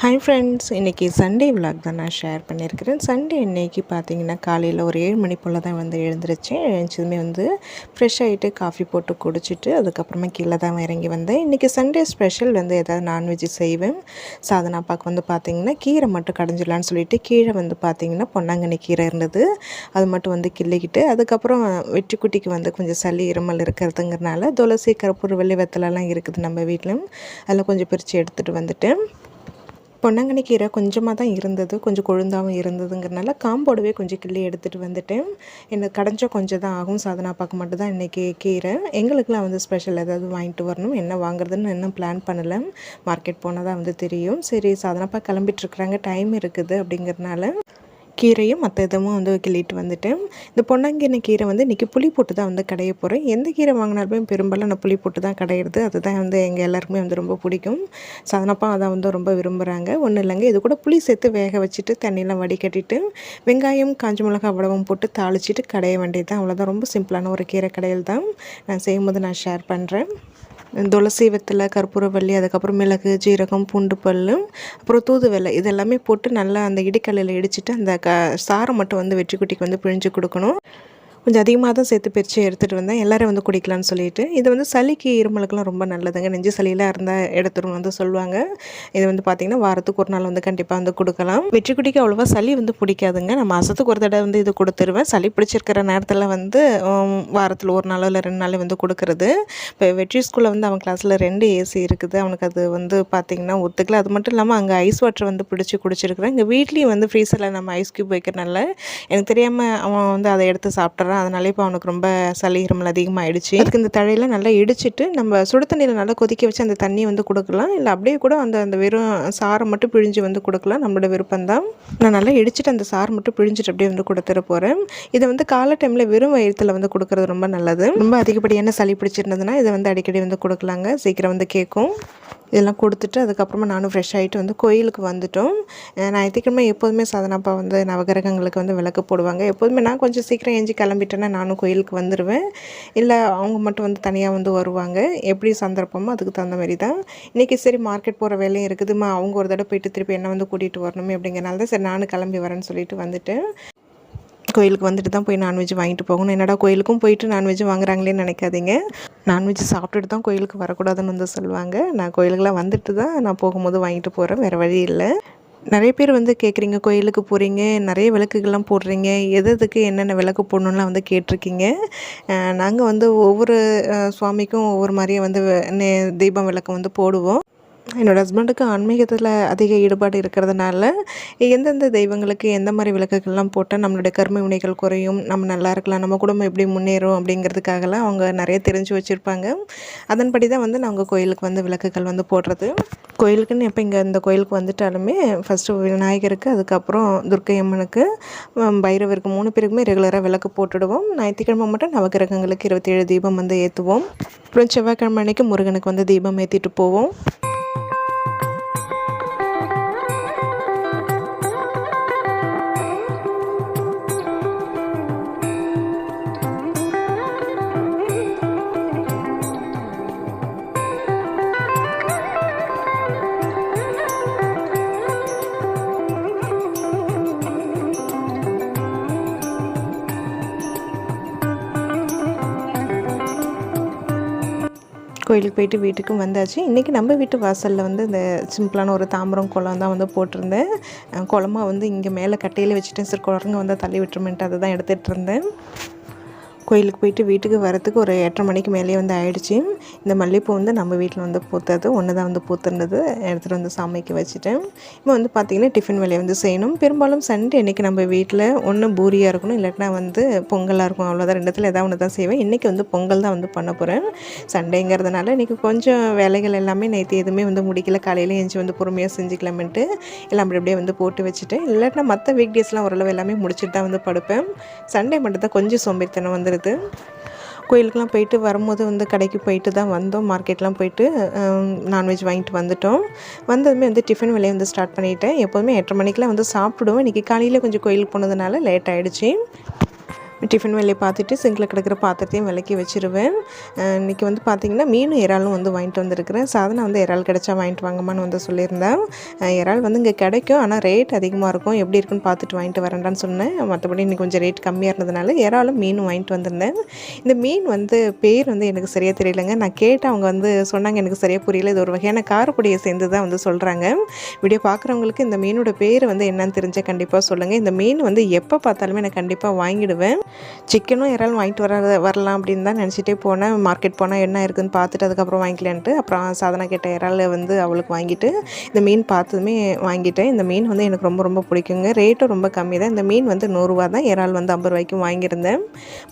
Hi friends இன்றைக்கி Sunday vlog தான் நான் ஷேர் பண்ணியிருக்கிறேன். சண்டே இன்றைக்கி பார்த்தீங்கன்னா காலையில் ஒரு ஏழு மணி போல் தான் வந்து எழுந்திரிச்சேன். எழுந்ததுமே வந்து ஃப்ரெஷ் ஆகிட்டு காஃபி போட்டு குடிச்சிட்டு அதுக்கப்புறமா கீழே தான் இறங்கி வந்தேன். இன்றைக்கி சண்டே ஸ்பெஷல் வந்து எதாவது நான்வெஜ் செய்வேன். சாதனாப்பாக்கு வந்து பார்த்திங்கன்னா கீரை மட்டும் கடைஞ்சிடலான்னு சொல்லிட்டு கீழே வந்து பார்த்திங்கன்னா பொன்னாங்கண்ணி கீரை இருந்தது. அது மட்டும் வந்து கிள்ளிக்கிட்டு அதுக்கப்புறம் வெற்றிக்குட்டிக்கு வந்து கொஞ்சம் சளி இருமல் இருக்கிறதுங்கிறனால துளசி கருப்பூர் வெள்ளி வெத்தலெல்லாம் இருக்குது நம்ம வீட்டிலும் அதில் கொஞ்சம் பிரித்து எடுத்துகிட்டு வந்துட்டு பொன்னாங்கண்ணி கீரை கொஞ்சமாக தான் இருந்தது. கொஞ்சம் கொழுந்தாகவும் இருந்ததுங்கிறனால காம்போடவே கொஞ்சம் கிள்ளி எடுத்துகிட்டு வந்துட்டேன். எனக்கு கடைஞ்சா கொஞ்சம் தான் ஆகும். சாதனா பார்க்க மட்டும் தான் இன்றைக்கி கீரை. எங்களுக்கெலாம் வந்து ஸ்பெஷல் ஏதாவது வாங்கிட்டு வரணும். என்ன வாங்குறதுன்னு இன்னும் பிளான் பண்ணலை. மார்க்கெட் போனால் தான் வந்து தெரியும். சரி சாதனாப்பா கிளம்பிட்டுருக்குறாங்க டைம் இருக்குது அப்படிங்கிறதுனால கீரையும் மற்ற இதுவும் வந்து கிள்ளிட்டு வந்துட்டேன் இந்த பொன்னாங்கின கீரை வந்து இன்றைக்கி புளி போட்டு தான் வந்து கடைய போகிறேன் எந்த கீரை வாங்கினாலுமே பெரும்பாலும் நான் புளி போட்டு தான் கடையிறது. அதுதான் வந்து எங்கள் எல்லாருக்குமே வந்து ரொம்ப பிடிக்கும். சாதனப்பா அதை வந்து ரொம்ப விரும்புகிறாங்க ஒன்றும் இல்லைங்க. இது கூட புளி சேர்த்து வேக வச்சுட்டு தண்ணியெலாம் வடிகட்டிட்டு வெங்காயம் காஞ்சி மிளகா அவ்வளவும் போட்டு தாளிச்சிட்டு கடைய வேண்டியது தான் அவ்வளோதான் ரொம்ப சிம்பிளான ஒரு கீரை கடையில் தான் நான் செய்யும்போது நான் ஷேர் பண்ணுறேன் துளசி வெத்தலை கற்பூரவள்ளி அதுக்கப்புறம் மிளகு ஜீரகம் பூண்டு பல் அப்புறம் தூதுவெலை இது எல்லாமே போட்டு நல்லா அந்த இடிக்கல்லில் இடிச்சிட்டு அந்த க சாரை மட்டும் வந்து வெற்றி குட்டிக்கு வந்து பிழிஞ்சு கொடுக்கணும். கொஞ்சம் அதிகமாக தான் சேர்த்து பிரித்து எடுத்துகிட்டு வந்தேன். எல்லோரும் வந்து குடிக்கலாம்னு சொல்லிட்டு. இது வந்து சளிக்கு இருமலுக்குலாம் ரொம்ப நல்லதுங்க. நெஞ்சு சளியெலாம் இருந்தால் எடுத்துரும் வந்து சொல்லுவாங்க. இது வந்து பார்த்திங்கன்னா வாரத்துக்கு ஒரு நாள் வந்து கண்டிப்பாக வந்து கொடுக்கலாம். வெற்றி குடிக்க அவ்வளோவா சளி வந்து பிடிக்காதுங்க. நான் மாதத்துக்கு ஒரு தடவை வந்து இது கொடுத்துருவேன். சளி பிடிச்சிருக்கிற நேரத்தில் வந்து வாரத்தில் ஒரு நாளோ இல்லை ரெண்டு நாள் வந்து கொடுக்குறது. இப்போ வெற்றி ஸ்கூலில் வந்து அவன் கிளாஸில் ரெண்டு ஏசி இருக்குது. அவனுக்கு அது வந்து பார்த்திங்கன்னா ஒத்துக்கல. அது மட்டும் இல்லாமல் அங்கே ஐஸ் வாட்டர் வந்து பிடிச்சி குடிச்சிருக்கிறேன். இங்கே வீட்லேயும் வந்து ஃப்ரீசரில் நம்ம ஐஸ் க்யூப் வைக்கிறனால எனக்கு தெரியாமல் அவன் வந்து அதை எடுத்து சாப்பிட்றான் சாப்பிட்றான் அதனால இப்போ அவனுக்கு ரொம்ப சளி இருமல் அதிகமாகிடுச்சு அதுக்கு இந்த தழையில் நல்லா இடிச்சிட்டு நம்ம சுடு தண்ணியில் நல்லா கொதிக்க வச்சு அந்த தண்ணியை வந்து கொடுக்கலாம். இல்லை அப்படியே கூட அந்த அந்த வெறும் சாரை மட்டும் பிழிஞ்சு வந்து கொடுக்கலாம். நம்மளோட விருப்பம் தான் நான் நல்லா இடிச்சிட்டு அந்த சார் மட்டும் பிழிஞ்சிட்டு அப்படியே வந்து கொடுத்துட போகிறேன் இதை வந்து காலை டைமில் வெறும் வயிற்றுல வந்து கொடுக்குறது ரொம்ப நல்லது. ரொம்ப அதிகப்படியான சளி பிடிச்சிருந்ததுன்னா இதை வந்து அடிக்கடி வந்து கொடுக்கலாங்க. சீக்கிரம் வந்து கேட்கும். இதெல்லாம் கொடுத்துட்டு அதுக்கப்புறமா நானும் ஃப்ரெஷ் ஆகிட்டு வந்து கோயிலுக்கு வந்துட்டோம். ஞாயிற்றுக்கிழமை எப்போதுமே சாதனாப்பா வந்து நவகிரகங்களுக்கு வந்து விளக்கு போடுவாங்க. எப்போதுமே நான் கொஞ்சம் சீக்கிரம் எஞ்சி கிளம்பிட்டேன்னா நானும் கோயிலுக்கு வந்துடுவேன் இல்லை அவங்க மட்டும் வந்து தனியாக வந்து வருவாங்க. எப்படி சந்தர்ப்பமோ அதுக்கு தகுந்த மாதிரி தான். இன்றைக்கி சரி மார்க்கெட் போகிற வேலையும் இருக்குதுமா அவங்க ஒரு தடவை போயிட்டு திருப்பி என்ன வந்து கூட்டிகிட்டு வரணுமே அப்படிங்கிறனால தான் சரி நானும் கிளம்பி வரேன்னு சொல்லிட்டு வந்துட்டேன். கோயிலுக்கு வந்துட்டு தான் போய் நான்வெஜ் வாங்கிட்டு போகணும். என்னடா கோயிலுக்கும் போயிட்டு நான்வெஜ் வாங்குறாங்களேன்னு நினைக்காதீங்க. நான்வெஜ் சாப்பிட்டுட்டு தான் கோயிலுக்கு வரக்கூடாதுன்னு வந்து சொல்லுவாங்க. நான் கோயிலுக்கெலாம் வந்துட்டு தான் நான் போகும்போது வாங்கிட்டு போகிறேன் வேறு வழி இல்லை. நிறைய பேர் வந்து கேட்குறீங்க கோயிலுக்கு போகிறீங்க நிறைய விளக்குகள்லாம் போடுறீங்க. எது எதுக்கு என்னென்ன விளக்கு போடணும்லாம் வந்து கேட்டிருக்கீங்க. நாங்கள் வந்து ஒவ்வொரு சுவாமிக்கும் ஒவ்வொரு மாதிரியே வந்து தீபம் விளக்கு வந்து போடுவோம். என்னோடய ஹஸ்பண்டுக்கு ஆன்மீகத்தில் அதிக ஈடுபாடு இருக்கிறதுனால எந்தெந்த தெய்வங்களுக்கு எந்த மாதிரி விளக்குகள்லாம் போட்டால் நம்மளுடைய கர்ம வினைகள் குறையும் நம்ம நல்லா இருக்கலாம் நம்ம குடும்பம் எப்படி முன்னேறும் அப்படிங்கிறதுக்காகலாம் அவங்க நிறைய தெரிஞ்சு வச்சுருப்பாங்க. அதன்படி தான் வந்து நாங்கள் கோயிலுக்கு வந்து விளக்குகள் வந்து போடுறது. கோயிலுக்குன்னு எப்போ இங்கே இந்த கோயிலுக்கு வந்துட்டாலுமே ஃபஸ்ட்டு விநாயகருக்கு அதுக்கப்புறம் துர்க்கை அம்மனுக்கு பைரவருக்கு மூணு பேருக்குமே ரெகுலராக விளக்கு போட்டுடுவோம். ஞாயிற்றுக்கிழமை மட்டும் நவகிரகங்களுக்கு இருபத்தேழு தீபம் வந்து ஏற்றுவோம் அப்புறம் செவ்வாய்க்கிழமை அன்னைக்கு முருகனுக்கு வந்து தீபம் ஏற்றிட்டு போவோம். கோயிலுக்கு போயிட்டு வீட்டுக்கும் வந்தாச்சு. இன்றைக்கி நம்ம வீட்டு வாசலில் வந்து இந்த சிம்பிளான ஒரு தாம்பரம் குளம் தான் வந்து போட்டிருந்தேன். குளமாக வந்து இங்கே மேலே கட்டையில் வச்சுட்டேன் சரி குரங்கு வந்து தள்ளி விட்டுருமென்ட்டு அதை தான் எடுத்துகிட்டு இருந்தேன். கோயிலுக்கு போயிட்டு வீட்டுக்கு வரத்துக்கு ஒரு எட்டரை மணிக்கு மேலேயே வந்து ஆயிடுச்சு. இந்த மல்லிகைப்பூ வந்து நம்ம வீட்டில் வந்து பூத்தது. ஒன்று தான் வந்து பூத்துருந்தது. எடுத்துகிட்டு வந்து சாமிக்கு வச்சுட்டேன். இப்போ வந்து பார்த்திங்கன்னா டிஃபன் வேலையை வந்து செய்யணும். பெரும்பாலும் சண்டே இன்றைக்கி நம்ம வீட்டில் ஒன்று பூரியாக இருக்கணும் இல்லாட்டினா வந்து பொங்கலாக இருக்கும் அவ்வளோதான் ரெண்டுத்தில் எதாவது ஒன்று தான் செய்வேன். இன்றைக்கி வந்து பொங்கல் தான் வந்து பண்ண போகிறேன் சண்டேங்கிறதுனால இன்றைக்கி கொஞ்சம் வேலைகள் எல்லாமே நேற்று எதுவுமே வந்து முடிக்கல. காலையில் எழுந்து வந்து பொறுமையாக செஞ்சுக்கலாமென்ட்டு எல்லாம் அப்படி அப்படியே வந்து போட்டு வச்சுட்டேன். இல்லாட்டினா மற்ற வீக் டேஸ்லாம் ஓரளவு எல்லாமே முடிச்சுட்டு தான் வந்து படுப்பேன். சண்டே மட்டும் தான் கொஞ்சம் சோம்பேறித்தனம் வந்துடுது கோயிலுக்கெலாம் போயிட்டு வரும்போது வந்து கடைக்கு போயிட்டு தான் வந்தோம். மார்க்கெட்லாம் போயிட்டு நான்வெஜ் வாங்கிட்டு வந்துட்டோம். வந்ததுமே வந்து டிஃபன் வேலையை வந்து ஸ்டார்ட் பண்ணிவிட்டேன் எப்போதுமே எட்டரை மணிக்கெலாம் வந்து சாப்பிடுவோம். இன்றைக்கி காலையில் கொஞ்சம் கோயிலுக்கு போனதுனால லேட் ஆகிடுச்சி டிஃபன் வேலையை பார்த்துட்டு சிங்கில் கிடக்கிற பாத்திரத்தையும் விளக்கி வச்சுருவேன். இன்றைக்கி வந்து பார்த்திங்கன்னா மீனும் இறாலும் வந்து வாங்கிட்டு வந்திருக்கிறேன். சாதனை வந்து இறால் கிடைச்சா வாங்கிட்டு வாங்கம்மான்னு வந்து சொல்லியிருந்தேன். இறால் வந்து இங்கே கிடைக்கும். ஆனால் ரேட் அதிகமாக இருக்கும். எப்படி இருக்குன்னு பார்த்துட்டு வாங்கிட்டு வரேன்டான்னு சொன்னேன். மற்றபடி இன்றைக்கி கொஞ்சம் ரேட் கம்மியாக இருந்ததுனால இறாலும் மீனும் வாங்கிட்டு வந்திருந்தேன். இந்த மீன் வந்து பேர் வந்து எனக்கு சரியாக தெரியலங்க. நான் கேட்டு அவங்க வந்து சொன்னாங்க எனக்கு சரியாக புரியல. இது ஒரு வகையான காரப்பொடியை சேர்ந்து தான் வந்து சொல்கிறாங்க வீடியோ பார்க்குறவங்களுக்கு இந்த மீனோட பேர் வந்து என்னன்னு தெரிஞ்சால் கண்டிப்பாக சொல்லுங்கள் இந்த மீன் வந்து எப்போ பார்த்தாலுமே நான் கண்டிப்பாக வாங்கிடுவேன். சிக்கனும் இறால் வாங்கிட்டு வர வரலாம் அப்படின்னு தான் நினச்சிட்டே போனேன். மார்க்கெட் போனால் என்ன இருக்குதுன்னு பார்த்துட்டு அதுக்கப்புறம் வாங்கிக்கலான்ட்டு அப்புறம் சாதனா கேட்ட இறால் வந்து அவளுக்கு வாங்கிட்டு இந்த மீன் பார்த்ததுமே வாங்கிட்டேன். இந்த மீன் வந்து எனக்கு ரொம்ப ரொம்ப பிடிக்குங்க. ரேட்டும் ரொம்ப கம்மி தான். இந்த மீன் வந்து நூறுரூவா தான். இறால் வந்து ஐம்பது ரூபாய்க்கும் வாங்கியிருந்தேன்.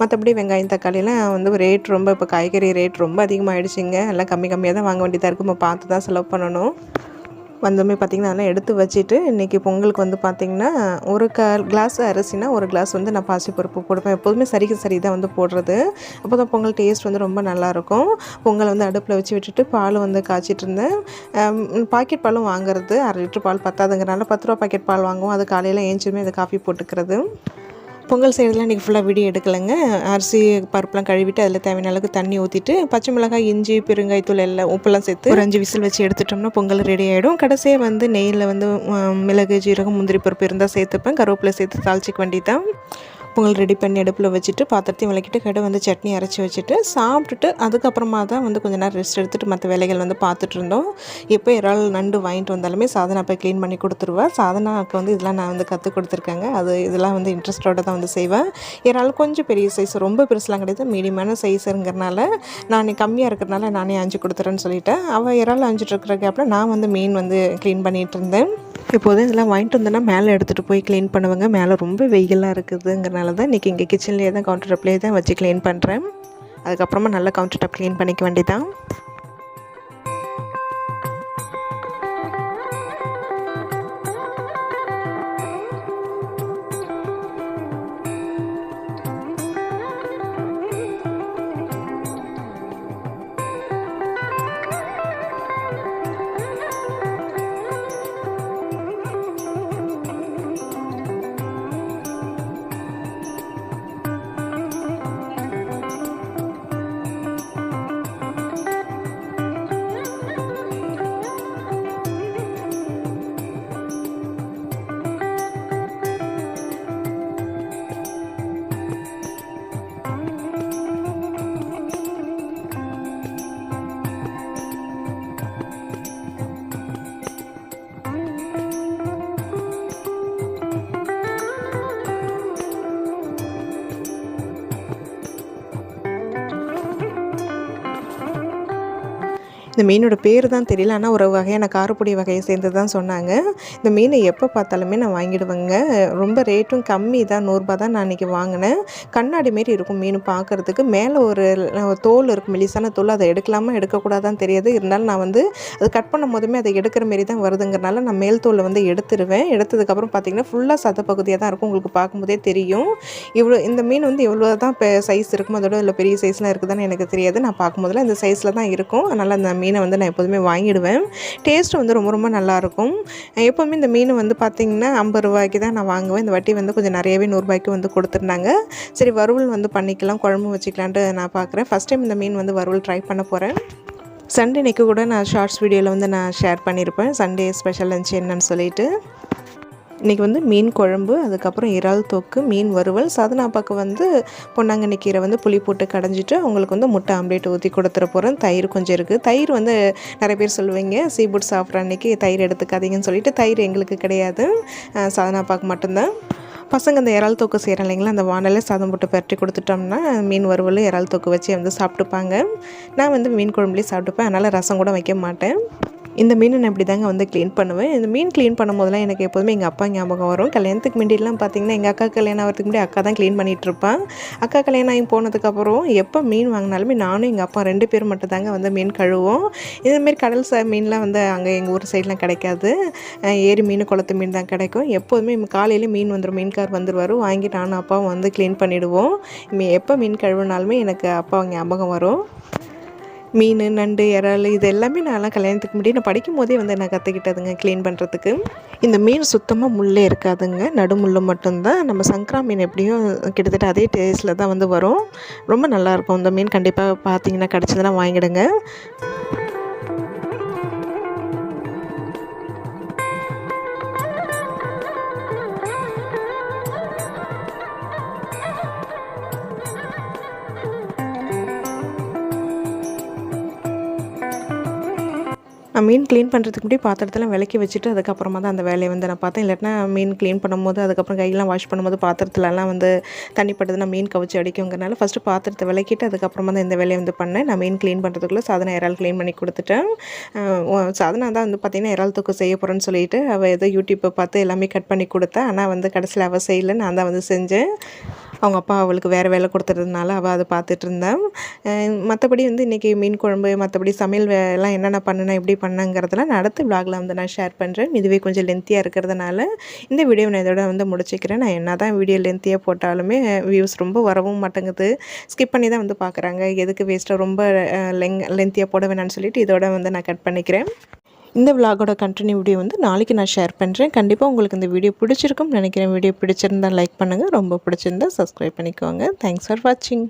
மற்றபடி வெங்காயம் தக்காளிலாம் வந்து ரேட் ரொம்ப இப்போ காய்கறி ரேட் ரொம்ப அதிகமாகிடுச்சிங்க எல்லாம் கம்மி கம்மியாக தான் வாங்க வேண்டியதாக இருக்குது நம்ம பார்த்து தான் செலவு பண்ணணும். வந்தோமே பார்த்திங்கன்னா அதெல்லாம் எடுத்து வச்சுட்டு இன்றைக்கி பொங்கலுக்கு வந்து பார்த்திங்கன்னா ஒரு க கிளாஸ் அரிசினா ஒரு கிளாஸ் வந்து நான் பாசிப்பருப்பு போடுவேன். எப்போதுமே சரிக்கு சரி தான் வந்து போடுறது. அப்போ தான் பொங்கல் டேஸ்ட் வந்து ரொம்ப நல்லாயிருக்கும். பொங்கல் வந்து அடுப்பில் வச்சு விட்டுட்டு பால் வந்து காய்ச்சிட்டு இருந்தேன். பாக்கெட் பாலும் வாங்குறது அரை லிட்டர் பால் பத்தாதுங்கிறனால பத்து ரூபா பாக்கெட் பால் வாங்குவோம். அது காலையில் ஏஞ்சுமே அது காஃபி போட்டுக்கிறது. பொங்கல் செய்கிறதுல இன்றைக்கி ஃபுல்லாக வீடியோ எடுக்கலைங்க. அரிசி பருப்புலாம் கழுவிட்டு அதில் தேவையான அளவுக்கு தண்ணி ஊற்றிட்டு பச்சை மிளகாய் இஞ்சி பெருங்காயத்தூள் எல்லாம் உப்புலாம் சேர்த்து ஒரு அஞ்சு விசில் வச்சு எடுத்துட்டோம்னா பொங்கல் ரெடி ஆகிடும் கடைசியாக வந்து நெய்யில் வந்து மிளகு ஜீரகம் முந்திரி பருப்பு இருந்தால் சேர்த்துப்பேன். கருவேப்பிலை சேர்த்து தாளிச்சிக்க வேண்டியதான் பொங்கல் ரெடி பண்ணி அடுப்பில் வச்சுட்டு பாத்திரத்தையும் விளக்கிட்டு கடை வந்து சட்னி அரைச்சி வச்சுட்டு சாப்பிட்டுட்டு அதுக்கப்புறமா தான் வந்து கொஞ்ச நேரம் ரெஸ்ட் எடுத்துட்டு மற்ற வேலைகள் வந்து பார்த்துட்டு இருந்தோம். எப்போ இறால் நண்டு வாங்கிட்டு வந்தாலுமே சாதனா போய் க்ளீன் பண்ணி கொடுத்துருவா. சாதனாவுக்கு வந்து இதெல்லாம் நான் வந்து கற்றுக் கொடுத்துருக்காங்க. அது இதெல்லாம் வந்து இன்ட்ரெஸ்டோடு தான் வந்து செய்வேன். இறால் கொஞ்சம் பெரிய சைஸ் ரொம்ப பெருசுலாம் கிடையாது. மீடியமான சைஸுங்கிறனால நான் கம்மியாக இருக்கிறனால நானே அஞ்சு கொடுத்துறேன்னு சொல்லிட்டேன். அவள் இறால் அஞ்சிட்டு இருக்கிற கேப்பில் நான் வந்து மீன் வந்து க்ளீன் பண்ணிகிட்டு இருந்தேன். எப்போதும் இதெல்லாம் வாங்கிட்டு வந்தோன்னா மேலே எடுத்துகிட்டு போய் க்ளீன் பண்ணுவேங்க. மேலே ரொம்ப வெயிலாக இருக்குதுங்கிறனால தான் இன்றைக்கி இங்கே கிச்சன்லேயே தான் கவுண்டர் டப்லேயே தான் வச்சு க்ளீன் பண்ணுறேன் அதுக்கப்புறமா நல்லா கவுண்டர் டாப் க்ளீன் பண்ணிக்க வேண்டியதான் இந்த மீனோட பேர் தான் தெரியல ஆனால் ஒரு வகையான காரப்பொடி வகையை சேர்ந்து தான் சொன்னாங்க. இந்த மீனை எப்போ பார்த்தாலுமே நான் வாங்கிடுவேங்க. ரொம்ப ரேட்டும் கம்மி தான் நூறுரூபா தான் நான் இன்றைக்கி வாங்கினேன். கண்ணாடி மாரி இருக்கும் மீன் பார்க்குறதுக்கு. மேலே ஒரு தோல் இருக்கும் மெலிசான தோல் அதை எடுக்கலாமா எடுக்கக்கூடாதான் தெரியாது. இருந்தாலும் நான் வந்து அது கட் பண்ணும் போதுமே அதை எடுக்கிற மாரி தான் வருதுங்கிறனால நான் மேல் தோலை வந்து எடுத்துருவேன். எடுத்ததுக்கப்புறம் பார்த்தீங்கன்னா ஃபுல்லாக சத பகுதியாக தான் இருக்கும் உங்களுக்கு பார்க்கும்போதே தெரியும். இவ்வளோ இந்த மீன் வந்து எவ்வளோ தான் இப்போ சைஸ் இருக்கும் அதோட இல்லை பெரிய சைஸ்லாம் இருக்குதுன்னு எனக்கு தெரியாது. நான் பார்க்கும்போதுல இந்த சைஸில் தான் இருக்கும். அதனால் அந்த மீன் மீனை வந்து நான் எப்போதுமே வாங்கிடுவேன். டேஸ்ட் வந்து ரொம்ப ரொம்ப நல்லாயிருக்கும். எப்போவுமே இந்த மீன் வந்து பார்த்திங்கன்னா ஐம்பது ரூபாய்க்கு தான் நான் வாங்குவேன். இந்த வட்டி வந்து கொஞ்சம் நிறையவே நூறுரூபாய்க்கு வந்து கொடுத்துருந்தாங்க. சரி வறுவல் வந்து பண்ணிக்கலாம் குழம்பு வச்சுக்கலான்ட்டு நான் பார்க்குறேன். ஃபஸ்ட் டைம் இந்த மீன் வந்து வறுவல் ட்ரை பண்ண போகிறேன் சண்டே அன்னைக்கு கூட நான் ஷார்ட்ஸ் வீடியோவில் வந்து நான் ஷேர் பண்ணியிருப்பேன். சண்டே ஸ்பெஷல் லஞ்ச் என்னன்னு சொல்லிட்டு. இன்றைக்கி வந்து மீன் குழம்பு அதுக்கப்புறம் இறால் தொக்கு மீன் வறுவல். சாதனாப்பாக்கு வந்து பொன்னாங்கண்ணி கீரை வந்து புளி போட்டு கடைஞ்சிட்டு அவங்களுக்கு வந்து முட்டை ஆம்லேட் ஊற்றி கொடுத்துட போகிறேன் தயிர் கொஞ்சம் இருக்குது தயிர் வந்து நிறைய பேர் சொல்லுவீங்க சீபுட் சாப்பிட்ற அன்றைக்கி தயிர் எடுத்துக்காதீங்கன்னு சொல்லிட்டு தயிர் எங்களுக்கு கிடையாது. அஹ் சாதனாப்பாக்கு மட்டும்தான். பசங்க இந்த இறால் தொக்கு செய்கிறேன் இல்லைங்களா அந்த வானலில் சாதம் போட்டு பரட்டி கொடுத்துட்டோம்னா மீன் வறுவல் இறால் தொக்கு வச்சு வந்து சாப்பிட்டுப்பாங்க. நான் வந்து மீன் குழம்புலேயே சாப்பிட்டுப்பேன் அதனால் ரசம் கூட வைக்க மாட்டேன். இந்த மீனை நான் இப்படி தாங்க வந்து க்ளீன் பண்ணுவேன். இந்த மீன் க்ளீன் பண்ணும்போதெல்லாம் எனக்கு எப்போதுமே எங்கள் அப்பா ஞாபகம் வரும். கல்யாணத்துக்கு முன்னாடிலாம் பார்த்தீங்கன்னா எங்கள் அக்கா கல்யாணம் ஆகிறதுக்கு முன்னாடி அக்கா தான் க்ளீன் பண்ணிகிட்ருப்பான் அக்கா கல்யாணம் ஆகி போனதுக்கப்புறம் எப்போ மீன் வாங்கினாலுமே நானும் எங்கள் அப்பா ரெண்டு பேரும் மட்டும் தாங்க வந்து மீன் கழுவோம். இதேமாரி கடல் ச மீன்லாம் வந்து அங்கே எங்கள் ஊர் சைட்லாம் கிடைக்காது. ஏரி மீன் குளத்து மீன் தான் கிடைக்கும். எப்போதுமே காலையில் மீன் வந்துடும் மீன்கார் வந்துடுவார் வாங்கி நானும் அப்பாவும் வந்து க்ளீன் பண்ணிவிடுவோம் எப்போ மீன் கழுவினாலுமே எனக்கு அப்பா ஞாபகம் வரும். மீன் நண்டு இறால் இது எல்லாமே நான்லாம் கல்யாணத்துக்கு முன்னாடி நான் படிக்கும் போதே வந்து நான் கற்றுக்கிட்டதுங்க க்ளீன் பண்ணுறதுக்கு இந்த மீன் சுத்தமாக முள்ளே இருக்காதுங்க. நடுமுள்ளு மட்டும்தான். நம்ம சங்கரா மீன் எப்படியும் கிட்டத்தட்ட அதே டேஸ்ட்டில் தான் வந்து வரும். ரொம்ப நல்லாயிருக்கும் இந்த மீன் கண்டிப்பாக பார்த்தீங்கன்னா கிடச்சதுன்னா வாங்கிடுங்க. நான் மீன் க்ளீன் பண்ணுறதுக்கு முன்னாடி பாத்திரத்தெல்லாம் விளக்கி வச்சுட்டு அதுக்கப்புறமா தான் அந்த வேலையை வந்து நான் பார்த்தேன். இல்லாட்டினா மீன் க்ளீன் பண்ணும்போது அதுக்கப்புறம் கையெல்லாம் வாஷ் பண்ணும்போது பாத்திரத்துலலாம் வந்து தண்ணி பட்டதுன்னா மீன் கவிச்சு அடிக்குங்கிறனால ஃபஸ்ட்டு பாத்திரத்தை விளக்கிட்டு அதுக்கப்புறமா தான் இந்த வேலையை வந்து பண்ணேன். நான் மீன் க்ளீன் பண்ணுறதுக்குள்ளே சாதனை இறால் க்ளீன் பண்ணி கொடுத்துட்டேன். சாதனை தான் வந்து பார்த்திங்கன்னா இறால் தூக்கு செய்ய போகிறேன்னு சொல்லிட்டு அவள் ஏதோ யூடியூப்பை பார்த்து எல்லாமே கட் பண்ணி கொடுத்தேன் ஆனால் வந்து கடைசியில் அவள் செய்யலை. நான் தான் வந்து செஞ்சேன். அவங்க அப்பா அவளுக்கு வேறு வேலை கொடுத்துறதுனால அவள் அதை பார்த்துட்டு இருந்தேன் மற்றபடி வந்து இன்றைக்கி மீன் குழம்பு மற்றபடி சமையல் வே- எல்லாம் என்னென்ன பண்ணுனேன் எப்படி பண்ணேங்கிறதெல்லாம் நான் அடுத்த வந்து நான் ஷேர் பண்ணுறேன் இதுவே கொஞ்சம் லென்த்தியாக இருக்கிறதுனால இந்த வீடியோ நான் இதோட வந்து முடிச்சுக்கிறேன். நான் என்ன தான் வீடியோ லென்த்தியாக போட்டாலுமே வியூஸ் ரொம்ப வரவும் மாட்டேங்குது. ஸ்கிப் பண்ணி தான் வந்து பார்க்குறாங்க எதுக்கு வேஸ்ட்டாக ரொம்ப லெங் லென்த்தியாக போட வேணாம்னு சொல்லிட்டு இதோட வந்து நான் கட் பண்ணிக்கிறேன். இந்த விலாகோட கண்டினியூ வீடியோ வந்து நாளைக்கு நான் ஷேர் பண்ணுறேன் கண்டிப்பாக உங்களுக்கு இந்த வீடியோ பிடிச்சிருக்கும்னு நினைக்கிறேன். வீடியோ பிடிச்சிருந்தா லைக் பண்ணுங்கள் ரொம்ப பிடிச்சிருந்தா சப்ஸ்கிரைப் பண்ணிக்கோங்க. தேங்க்ஸ் ஃபார் வாட்சிங்